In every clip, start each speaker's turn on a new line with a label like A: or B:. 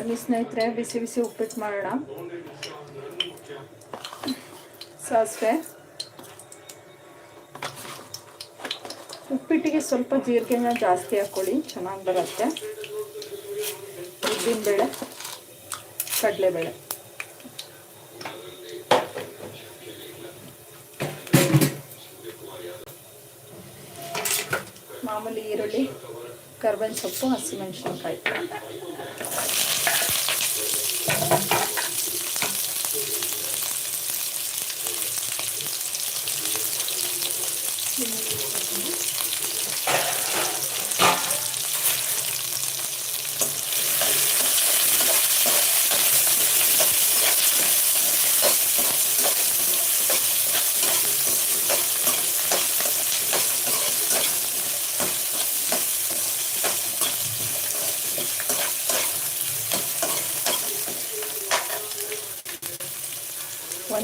A: ಬನ್ನಿ ಸ್ನೇಹಿತರೆ, ಬಿಸಿ ಬಿಸಿ ಉಪ್ಪಿಟ್ಟು ಮಾಡೋಣ. ಸಾಸಿವೆ. ಉಪ್ಪಿಟ್ಟಿಗೆ ಸ್ವಲ್ಪ ಜೀರಿಗೆನ ಜಾಸ್ತಿ ಹಾಕ್ಕೊಳ್ಳಿ, ಚೆನ್ನಾಗಿ ಬರುತ್ತೆ. ಉದ್ದಿನಬೇಳೆ, ಕಡಲೆಬೇಳೆ. ಮಾಮೂಲಿ ಈರುಳ್ಳಿ. ಕರ್ಬೇವಿನ ಸೊಪ್ಪು ಹಸಿಮೆಣಸಿನ್ಕಾಯಿ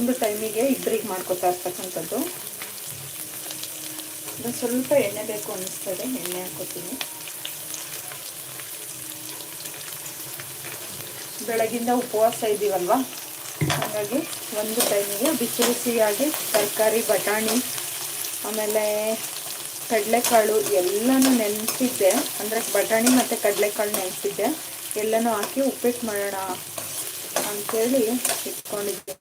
A: ಒಂದು ಟೈಮಿಗೆ ಇಬ್ಬರಿಗೆ ಮಾಡ್ಕೊತಾ ಇರ್ತಕ್ಕಂಥದ್ದು. ಇದು ಸ್ವಲ್ಪ ಎಣ್ಣೆ ಬೇಕು ಅನ್ನಿಸ್ತದೆ ಎಣ್ಣೆ ಹಾಕೋತೀನಿ ಬೆಳಗಿಂದ ಉಪವಾಸ ಇದ್ದೀವಲ್ವ ಹಾಗಾಗಿ ಒಂದು ಟೈಮಿಗೆ ಬಿಸಿ ಬಿಸಿಯಾಗಿ ತರಕಾರಿ, ಬಟಾಣಿ, ಆಮೇಲೆ ಕಡಲೆಕಾಳು ಎಲ್ಲನೂ ನೆನೆಸಿದ್ದೆ. ಅಂದರೆ ಬಟಾಣಿ ಮತ್ತು ಕಡಲೆಕಾಳು ನೆನೆಸಿದ್ದೆ. ಎಲ್ಲನೂ ಹಾಕಿ ಉಪ್ಪಿಟ್ಟು ಮಾಡೋಣ ಅಂಥೇಳಿ ಇಟ್ಕೊಂಡಿದ್ದೆ.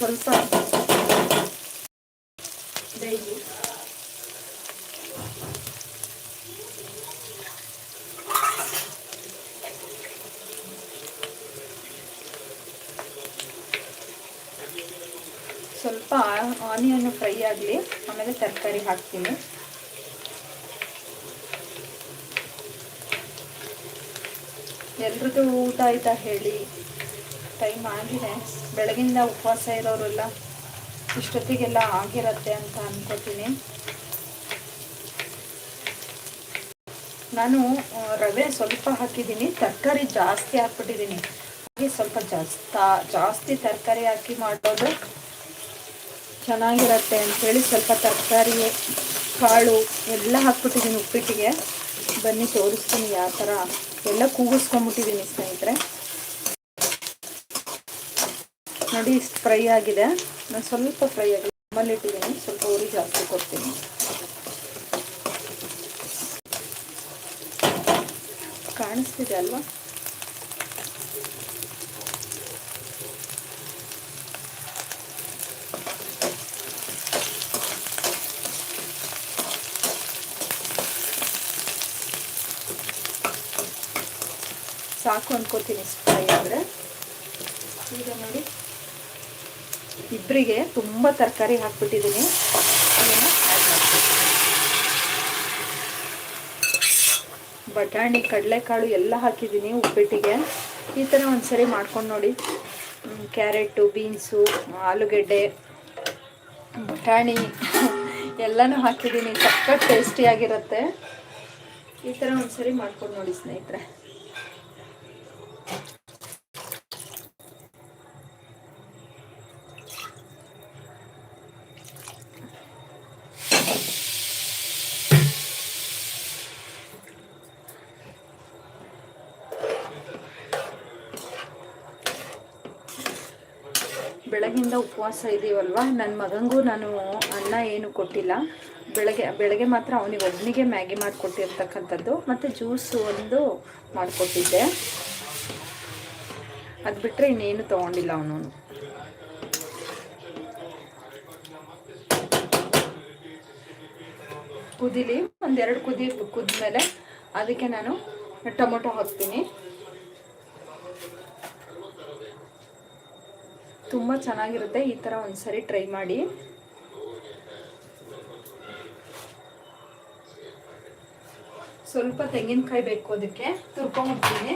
A: ಸ್ವಲ್ಪ ಸ್ವಲ್ಪ ಆನಿಯನ್ ಫ್ರೈ ಆಗಲಿ ಆಮೇಲೆ ತರಕಾರಿ ಹಾಕ್ತೀನಿ. ಎಲ್ರದ್ದು ಊಟ ಆಯ್ತಾ ಹೇಳಿ? ಟೈಮ್ ಆಗಿದೆ. ಬೆಳಗಿಂದ ಉಪವಾಸ ಇರೋರೆಲ್ಲ ಇಷ್ಟೊತ್ತಿಗೆಲ್ಲ ಆಗಿರತ್ತೆ ಅಂತ ಅನ್ಕೋತೀನಿ. ನಾನು ರವೆ ಸ್ವಲ್ಪ ಹಾಕಿದ್ದೀನಿ, ತರಕಾರಿ ಜಾಸ್ತಿ ಹಾಕ್ಬಿಟ್ಟಿದ್ದೀನಿ. ಹಾಗೆ ಸ್ವಲ್ಪ ಜಾಸ್ತಿ ಜಾಸ್ತಿ ತರಕಾರಿ ಹಾಕಿ ಮಾಡೋದು ಚೆನ್ನಾಗಿರತ್ತೆ ಅಂಥೇಳಿ ಸ್ವಲ್ಪ ತರಕಾರಿ, ಕಾಳು ಎಲ್ಲ ಹಾಕ್ಬಿಟ್ಟಿದ್ದೀನಿ ಉಪ್ಪಿಟ್ಟಿಗೆ. ಬನ್ನಿ, ತೋರಿಸ್ತೀನಿ ಯಾವ ಥರ. ಎಲ್ಲ ಕೂಗಿಸ್ಕೊಂಬಿಟ್ಟಿದ್ದೀನಿ ಸ್ನೇಹಿತರೆ. ನೋಡಿ, ಇಷ್ಟು ಫ್ರೈ ಆಗಿದೆ. ನಾನು ಸ್ವಲ್ಪ ಫ್ರೈ ಆಗಿದೆ ನಮ್ಮಲ್ಲಿ ಇಟ್ಟಿದ್ದೀನಿ. ಸ್ವಲ್ಪ ಉರಿ ಜಾಸ್ತಿ ಕೊಡ್ತೀನಿ. ಕಾಣಿಸ್ತಿದೆ ಅಲ್ವಾ? ಸಾಕು ಅನ್ಕೋತೀನಿ ಫ್ರೈ ಆದರೆ. ಈಗ ನೋಡಿ. ಇಬ್ಬರಿಗೆ ತುಂಬ ತರಕಾರಿ ಹಾಕ್ಬಿಟ್ಟಿದ್ದೀನಿ. ಬಟಾಣಿ, ಕಡಲೆಕಾಳು ಎಲ್ಲ ಹಾಕಿದ್ದೀನಿ ಉಪ್ಪಿಟ್ಟಿಗೆ. ಈ ಥರ ಒಂದ್ಸರಿ ಮಾಡ್ಕೊಂಡು ನೋಡಿ. ಕ್ಯಾರೆಟು, ಬೀನ್ಸು, ಆಲೂಗೆಡ್ಡೆ ಬಟಾಣಿ ಎಲ್ಲನೂ ಹಾಕಿದ್ದೀನಿ. ಸಖತ್ ಟೇಸ್ಟಿಯಾಗಿರುತ್ತೆ. ಈ ಥರ ಒಂದ್ಸರಿ ಮಾಡ್ಕೊಂಡು ನೋಡಿ ಸ್ನೇಹಿತರೆ. ಬೆಳಗಿಂದ ಉಪವಾಸ ಇದ್ದೀವಲ್ವ ನನ್ನ ಮಗನಿಗೂ ನಾನು ಅನ್ನ ಏನು ಕೊಟ್ಟಿಲ್ಲ. ಬೆಳಗ್ಗೆ ಬೆಳಗ್ಗೆ ಮಾತ್ರ ಅವನಿಗೆ ಒಬ್ಬನಿಗೆ ಮ್ಯಾಗಿ ಮಾಡಿಕೊಟ್ಟಿರ್ತಕ್ಕಂಥದ್ದು. ಮತ್ತು ಜ್ಯೂಸು ಒಂದು ಮಾಡಿಕೊಟ್ಟಿದ್ದೆ. ಅದು ಬಿಟ್ಟರೆ ಇನ್ನೇನು ತೊಗೊಂಡಿಲ್ಲ ಅವನು. ಕುದಿಲಿ, ಒಂದೆರಡು ಕುದಿ, ಕುದ್ಮೇಲೆ ಅದಕ್ಕೆ ನಾನು ಟೊಮೊಟೊ ಹಾಕ್ತೀನಿ. ತುಂಬ ಚೆನ್ನಾಗಿರುತ್ತೆ. ಈ ಥರ ಒಂದ್ಸರಿ ಟ್ರೈ ಮಾಡಿ. ಸ್ವಲ್ಪ ತೆಂಗಿನಕಾಯಿ ಬೇಕು ಅದಕ್ಕೆ. ತುರ್ಕೊಂಬಿಡ್ತೀನಿ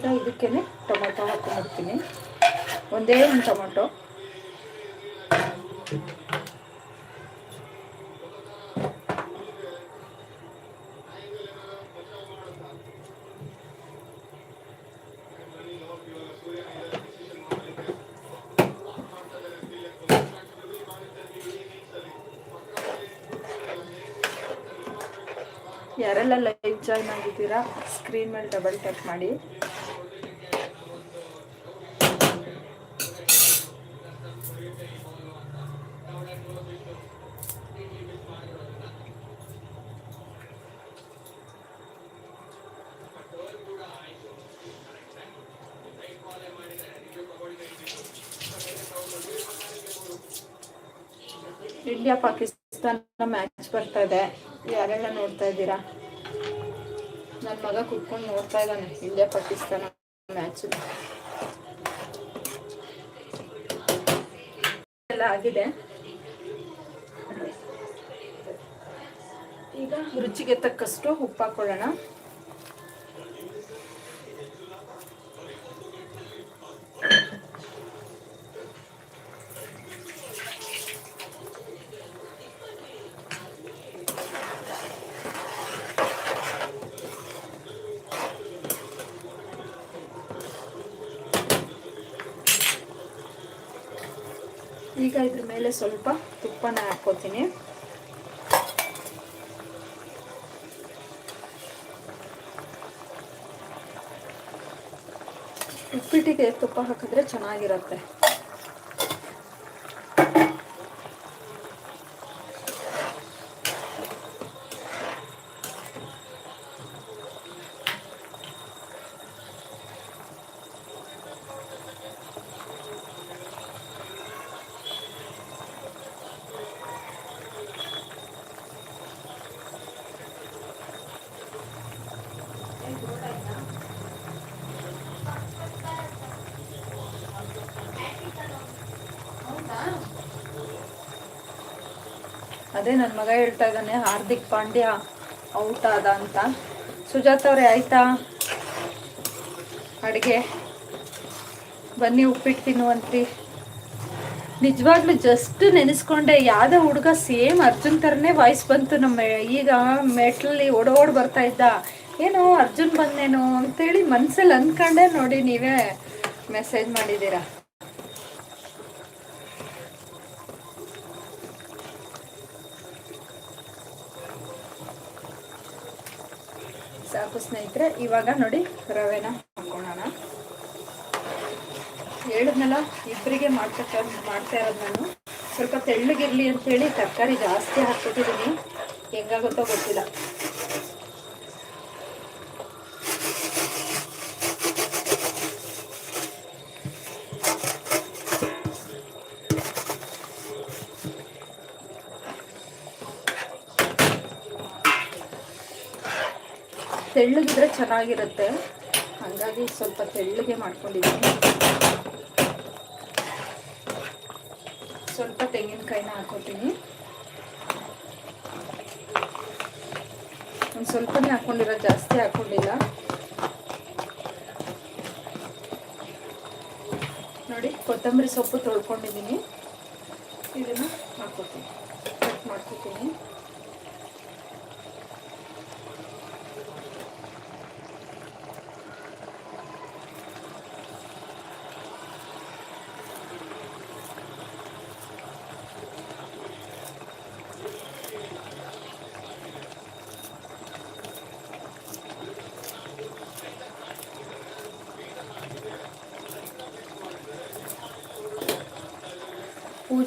A: ಈಗ ಇದಕ್ಕೇ ಟೊಮೊಟೊ ಹಾಕೊಂಡ್ಬಿಡ್ತೀನಿ. ಒಂದೇ ಒಂದು ಟೊಮೊಟೊ. ಯಾರೆಲ್ಲ ಲೈವ್ ಜಾಯ್ನ್ ಆಗಿದ್ದೀರಾ ಸ್ಕ್ರೀನ್ ಮೇಲೆ ಡಬಲ್ ಟ್ಯಾಪ್ ಮಾಡಿ. ಇಂಡಿಯಾ ಪಾಕಿಸ್ತಾನ ಮ್ಯಾಚ್ ಬರ್ತಾ ಇದೆ ಯಾರೆಲ್ಲ ನೋಡ್ತಾ ಇದ್ದೀರಾ? ನನ್ನ ಮಗ ಕುತ್ಕೊಂಡು ನೋಡ್ತಾ ಇದ್ದಾನೆ, ಇಂಡಿಯಾ, ಪಾಕಿಸ್ತಾನ ಮ್ಯಾಚ್ ಎಲ್ಲ ಆಗಿದೆ. ಈಗ ರುಚಿಗೆ ತಕ್ಕಷ್ಟು ಉಪ್ಪು ಹಾಕೊಳ್ಳೋಣ ಈಗ ಇದ್ರ ಮೇಲೆ ಸ್ವಲ್ಪ ತುಪ್ಪನ ಹಾಕ್ಕೋತೀನಿ. ಉಪ್ಪಿಟ್ಟಿಗೆ ತುಪ್ಪ ಹಾಕಿದ್ರೆ ಚೆನ್ನಾಗಿರುತ್ತೆ. ಅದೇ ನನ್ನ ಮಗ ಹೇಳ್ತಾ ಇದ್ದಾನೆ, ಹಾರ್ದಿಕ್ ಪಾಂಡ್ಯ ಔಟ್ ಆದ ಅಂತ. ಸುಜಾತ ಅವ್ರೆ, ಆಯ್ತಾ? ಅಡುಗೆ. ಬನ್ನಿ, ಉಪ್ಪಿಟ್ಟು ತಿನ್ನುವಂತ್ರಿ. ನಿಜವಾಗ್ಲೂ ಜಸ್ಟ್ ನೆನೆಸ್ಕೊಂಡೆ, ಯಾವ್ದೋ ಹುಡುಗ ಸೇಮ್ ಅರ್ಜುನ್ ಥರನೇ ವಾಯ್ಸ್ ಬಂತು ನಮ್ಮ ಈಗ ಮೆಟ್ಲಲ್ಲಿ ಓಡೋಡ್ ಬರ್ತಾ ಇದ್ದ. ಏನೋ ಅರ್ಜುನ್ ಬಂದೇನೋ ಅಂತೇಳಿ ಮನ್ಸಲ್ಲಿ ಅಂದ್ಕೊಂಡೆ ನೋಡಿ ನೀವೇ ಮೆಸೇಜ್ ಮಾಡಿದ್ದೀರಾ. ಸಾಕು ಸ್ನೇಹಿತರೆ, ಇವಾಗ ನೋಡಿ ರವೆನ ಹಾಕೊಳ್ಳೋಣ ಹೇಳಿದ್ನಲ್ಲ ಇಬ್ಬರಿಗೆ ಮಾಡ್ತಕ್ಕ, ಮಾಡ್ತಾ ಇರೋದು ನಾನು. ಸ್ವಲ್ಪ ತೆಳ್ಳಗಿರ್ಲಿ ಅಂತೇಳಿ ತರಕಾರಿ ಜಾಸ್ತಿ ಹಾಕ್ಬಿಟ್ಟಿದ್ದೀನಿ ಹೆಂಗಾಗುತ್ತೋ ಗೊತ್ತಿಲ್ಲ. ತೆಳ್ಳಗಿದ್ರೆ ಚೆನ್ನಾಗಿರುತ್ತೆ. ಹಾಗಾಗಿ ಸ್ವಲ್ಪ ತೆಳ್ಳಗೆ ಮಾಡ್ಕೊಂಡಿದ್ದೀನಿ. ಸ್ವಲ್ಪ ತೆಂಗಿನಕಾಯಿನ ಹಾಕೋತೀನಿ ಒಂದು ಸ್ವಲ್ಪನೇ ಹಾಕೊಂಡಿರೋ ಜಾಸ್ತಿ ಹಾಕೊಂಡಿಲ್ಲ. ನೋಡಿ, ಕೊತ್ತಂಬರಿ ಸೊಪ್ಪು ತೊಳ್ಕೊಂಡಿದ್ದೀನಿ. ಇದನ್ನು ಹಾಕೋತೀನಿ ಕಟ್ ಮಾಡ್ಕೊತೀನಿ.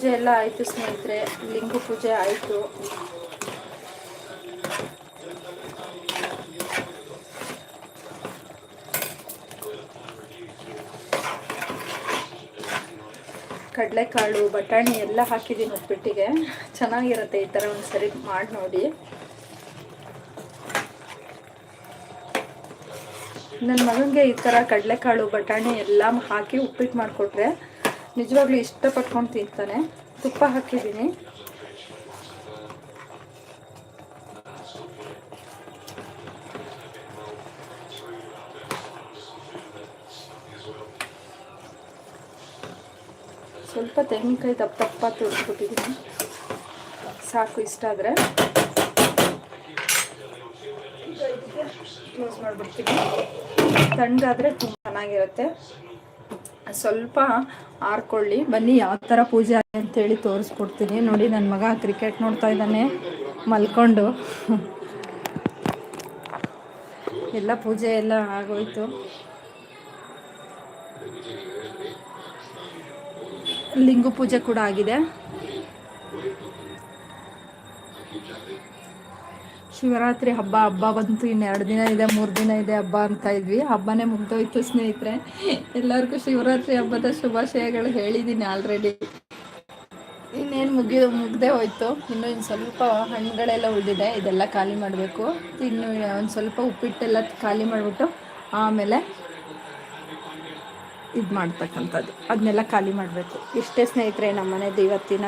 A: ಪೂಜೆ ಎಲ್ಲ ಆಯಿತು ಸ್ನೇಹಿತರೆ, ಲಿಂಗ ಪೂಜೆ ಆಯಿತು. ಕಡಲೆಕಾಳು, ಬಟಾಣಿ ಎಲ್ಲ ಹಾಕಿದ್ದೀನಿ ಉಪ್ಪಿಟ್ಟಿಗೆ ಚೆನ್ನಾಗಿರುತ್ತೆ ಈ ಥರ ಒಂದು ಸರಿ ಮಾಡಿ ನೋಡಿ. ನನ್ನ ಮಗನಿಗೆ ಈ ಥರ ಕಡಲೆಕಾಳು, ಬಟಾಣಿ ಎಲ್ಲ ಹಾಕಿ ಉಪ್ಪಿಟ್ಟು ಮಾಡಿಕೊಟ್ರೆ ನಿಜವಾಗ್ಲೂ ಇಷ್ಟಪಟ್ಕೊಂಡು ತಿಂತಾನೆ. ತುಪ್ಪ ಹಾಕಿದ್ದೀನಿ. ಸ್ವಲ್ಪ ತೆಂಗಿನಕಾಯಿ ದಪ್ಪ ದಪ್ಪ ತೋರಿಸ್ಬಿಟ್ಟಿದ್ದೀನಿ ಸಾಕು, ಇಷ್ಟ ಆದರೆ. ಕ್ಲೋಸ್ ಮಾಡಿಬಿಡ್ತೀನಿ. ತಣ್ಣಗಾದರೆ ತುಂಬ ಚೆನ್ನಾಗಿರುತ್ತೆ. ಸ್ವಲ್ಪ ಆರ್ಕೊಳ್ಳಿ. ಬನ್ನಿ, ಯಾವ ಥರ ಪೂಜೆ ಅಂತೇಳಿ ತೋರಿಸ್ಕೊಡ್ತೀನಿ. ನೋಡಿ ನನ್ನ ಮಗ ಕ್ರಿಕೆಟ್ ನೋಡ್ತಾ ಇದ್ದಾನೆ. ಮಲ್ಕೊಂಡು. ಎಲ್ಲ ಪೂಜೆ ಎಲ್ಲ ಆಗೋಯ್ತು. ಲಿಂಗು ಪೂಜೆ ಕೂಡ ಆಗಿದೆ. ಶಿವರಾತ್ರಿ ಹಬ್ಬ ಹಬ್ಬ ಬಂತು, ಇನ್ನೆರಡು ದಿನ ಇದೆ, ಮೂರು ದಿನ ಇದೆ ಹಬ್ಬ ಅಂತ ಇದ್ವಿ. ಹಬ್ಬನೇ ಮುಗ್ದೋಯ್ತು ಸ್ನೇಹಿತರೆ. ಎಲ್ಲರಿಗೂ ಶಿವರಾತ್ರಿ ಹಬ್ಬದ ಶುಭಾಶಯಗಳು ಹೇಳಿದ್ದೀನಿ ಆಲ್ರೆಡಿ ಇನ್ನೇನು ಮುಗಿ ಮುಗ್ದೇ ಹೋಯ್ತು. ಇನ್ನು ಇನ್ನು ಸ್ವಲ್ಪ ಹಣ್ಣುಗಳೆಲ್ಲ ಉಳಿದಿದೆ, ಇದೆಲ್ಲ ಖಾಲಿ ಮಾಡಬೇಕು. ಇನ್ನು ಒಂದು ಸ್ವಲ್ಪ ಉಪ್ಪಿಟ್ಟೆಲ್ಲ ಖಾಲಿ ಮಾಡಿಬಿಟ್ಟು ಆಮೇಲೆ ಇದು ಮಾಡ್ತಕ್ಕಂಥದ್ದು. ಅದನ್ನೆಲ್ಲ ಖಾಲಿ ಮಾಡಬೇಕು. ಇಷ್ಟೇ ಸ್ನೇಹಿತರೆ ನಮ್ಮ ಮನೇದು ಇವತ್ತಿನ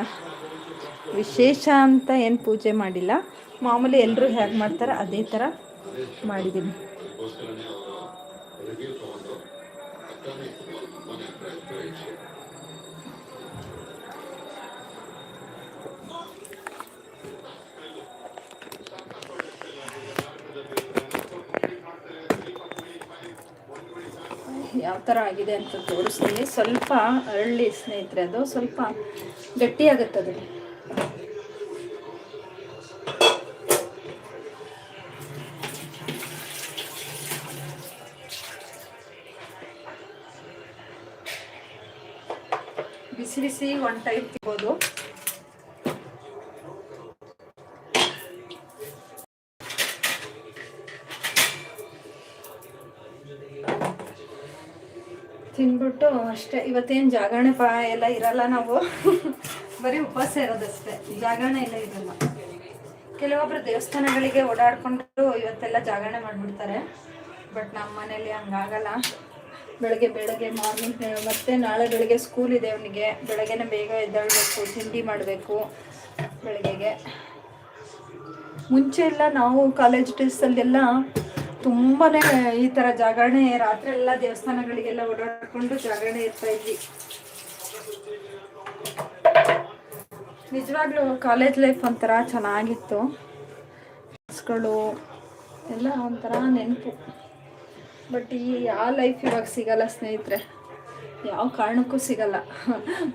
A: ವಿಶೇಷ ಅಂತ ಏನು ಪೂಜೆ ಮಾಡಿಲ್ಲ. ಮಾಮೂಲಿ ಎಲ್ಲರೂ ಹೇಗೆ ಮಾಡ್ತಾರೆ ಅದೇ ಥರ ಮಾಡಿದ್ದೀನಿ ಯಾವ ಥರ ಆಗಿದೆ ಅಂತ ತೋರಿಸ್ತೀನಿ. ಸ್ವಲ್ಪ ಅರಳಿ ಸ್ನೇಹಿತರೆ ಅದು, ಸ್ವಲ್ಪ ಗಟ್ಟಿಯಾಗುತ್ತೆ ಅದು. ಬಿಸಿ ಬಿಸಿ ಒನ್ ಟೈಪ್ ತಿನ್ಬೋದು. ತಿನ್ಬಿಟ್ಟು ಅಷ್ಟೇ. ಇವತ್ತೇನು ಜಾಗರಣೆ ಪ ಎಲ್ಲ ಇರಲ್ಲ ನಾವು. ಬರೀ ಉಪವಾಸ ಇರೋದಷ್ಟೇ. ಜಾಗರಣೆ ಎಲ್ಲ ಇರಲ್ಲ. ಕೆಲವೊಬ್ರು ದೇವಸ್ಥಾನಗಳಿಗೆ ಓಡಾಡ್ಕೊಂಡು ಇವತ್ತೆಲ್ಲ ಜಾಗರಣೆ ಮಾಡಿಬಿಡ್ತಾರೆ. ಬಟ್ ನಮ್ಮ ಮನೇಲಿ ಹಂಗಾಗಲ್ಲ. ಬೆಳಗ್ಗೆ ಬೆಳಗ್ಗೆ ಮಾರ್ನಿಂಗ್ ಮತ್ತೆ ನಾಳೆ ಬೆಳಗ್ಗೆ ಸ್ಕೂಲ್ ಇದೆ ಅವನಿಗೆ. ಬೆಳಗ್ಗೆನೇ ಬೇಗ ಎದ್ದಾಳಬೇಕು, ತಿಂಡಿ ಮಾಡಬೇಕು ಬೆಳಗ್ಗೆಗೆ. ಮುಂಚೆ ಎಲ್ಲ ನಾವು ಕಾಲೇಜ್ ಡೇಸಲ್ಲೆಲ್ಲ ತುಂಬಾ ಈ ಥರ ಜಾಗರಣೆ, ರಾತ್ರಿ ಎಲ್ಲ ದೇವಸ್ಥಾನಗಳಿಗೆಲ್ಲ ಓಡಾಡ್ಕೊಂಡು ಜಾಗರಣೆ ಇರ್ತಾ ಇದ್ವಿ. ನಿಜವಾಗ್ಲೂ ಕಾಲೇಜ್ ಲೈಫ್ ಒಂಥರ ಚೆನ್ನಾಗಿತ್ತು. ಎಲ್ಲ ಒಂಥರ ನೆನಪು. ಬಟ್ ಈ, ಆ ಲೈಫ್ ಇವಾಗ ಸಿಗಲ್ಲ ಸ್ನೇಹಿತರೆ. ಯಾವ ಕಾರಣಕ್ಕೂ ಸಿಗಲ್ಲ.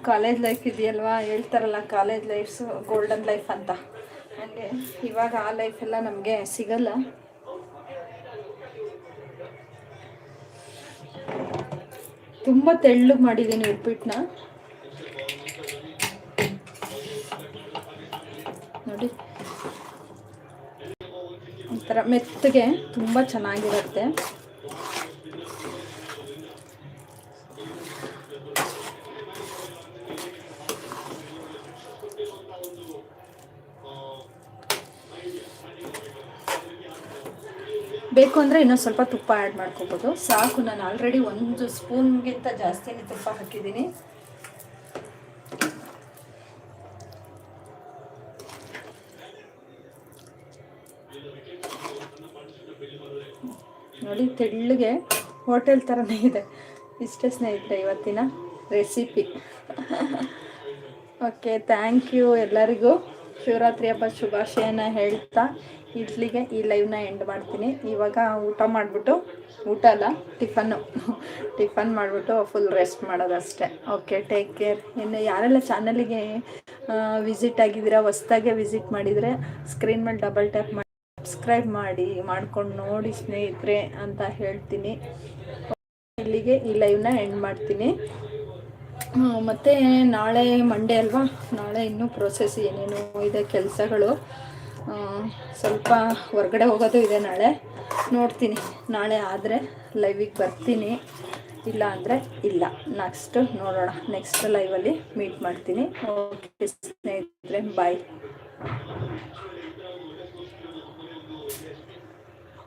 A: ಕಾಲೇಜ್ ಲೈಫ್ ಇದೆಯಲ್ವಾ? ಹೇಳ್ತಾರಲ್ಲ ಕಾಲೇಜ್ ಲೈಫ್ಸು ಗೋಲ್ಡನ್ ಲೈಫ್ ಅಂತ. ಹಾಗೆ, ಇವಾಗ ಆ ಲೈಫ್ ಎಲ್ಲ ನಮಗೆ ಸಿಗಲ್ಲ. ತುಂಬ ತೆಳ್ಳಗೆ ಮಾಡಿದ್ದೀನಿ ಉಪ್ಪಿಟ್ಟನ್ನ ನೋಡಿ. ಒಂಥರ ಮೆತ್ತಗೆ, ತುಂಬ ಚೆನ್ನಾಗಿರುತ್ತೆ. ಬೇಕು ಅಂದರೆ ಇನ್ನೊಂದು ಸ್ವಲ್ಪ ತುಪ್ಪ ಆ್ಯಡ್ ಮಾಡ್ಕೋಬೋದು. ಸಾಕು, ನಾನು ಆಲ್ರೆಡಿ ಒಂದು ಸ್ಪೂನ್ಗಿಂತ ಜಾಸ್ತಿನೇ ತುಪ್ಪ ಹಾಕಿದ್ದೀನಿ. ನೋಡಿ, ತೆಳ್ಳಗೆ ಹೋಟೆಲ್ ಥರನೇ ಇದೆ. ಇಷ್ಟೇ ಸ್ನೇಹಿತರೆ, ಇವತ್ತಿನ ರೆಸಿಪಿ. ಓಕೆ ಥ್ಯಾಂಕ್ ಯು ಎಲ್ಲರಿಗೂ. ಶಿವರಾತ್ರಿ ಹಬ್ಬ ಶುಭಾಶಯನ ಹೇಳ್ತಾ ಇಡ್ಲಿಗೆ ಈ ಲೈವ್ನ ಎಂಡ್ ಮಾಡ್ತೀನಿ. ಇವಾಗ ಊಟ ಮಾಡಿಬಿಟ್ಟು, ಊಟ ಅಲ್ಲ, ಟಿಫನ್ನು. ಟಿಫನ್ ಮಾಡಿಬಿಟ್ಟು ಫುಲ್ ರೆಸ್ಟ್ ಮಾಡೋದಷ್ಟೇ. ಓಕೆ ಟೇಕ್ ಕೇರ್ ಇನ್ನು ಯಾರೆಲ್ಲ ಚಾನಲಿಗೆ ವಿಸಿಟ್ ಆಗಿದ್ದೀರಾ, ಹೊಸ್ದಾಗೆ ವಿಸಿಟ್ ಮಾಡಿದರೆ ಸ್ಕ್ರೀನ್ ಮೇಲೆ ಡಬಲ್ ಟ್ಯಾಪ್ ಮಾಡಿ. ಸಬ್ಸ್ಕ್ರೈಬ್ ಮಾಡಿ, ಮಾಡ್ಕೊಂಡು ನೋಡಿ ಸ್ನೇಹಿತರೆ ಅಂತ ಹೇಳ್ತೀನಿ. ಇಲ್ಲಿಗೆ ಈ ಲೈವ್ನ ಎಂಡ್ ಮಾಡ್ತೀನಿ. ಮತ್ತು ನಾಳೆ ಮಂಡೇ ಅಲ್ವಾ? ನಾಳೆ ಇನ್ನೂ ಪ್ರೋಸೆಸ್ ಏನೇನು ಇದೆ, ಕೆಲಸಗಳು. ಸ್ವಲ್ಪ ಹೊರಗಡೆ ಹೋಗೋದು ಇದೆ ನಾಳೆ. ನೋಡ್ತೀನಿ. ನಾಳೆ ಆದರೆ ಲೈವಿಗೆ ಬರ್ತೀನಿ. ಇಲ್ಲ ಅಂದರೆ ಇಲ್ಲ. ನೆಕ್ಸ್ಟ್ ನೋಡೋಣ. ನೆಕ್ಸ್ಟ್ ಲೈವಲ್ಲಿ ಮೀಟ್ ಮಾಡ್ತೀನಿ. ಓಕೆ ಸ್ನೇಹಿತರೆ ಬಾಯ್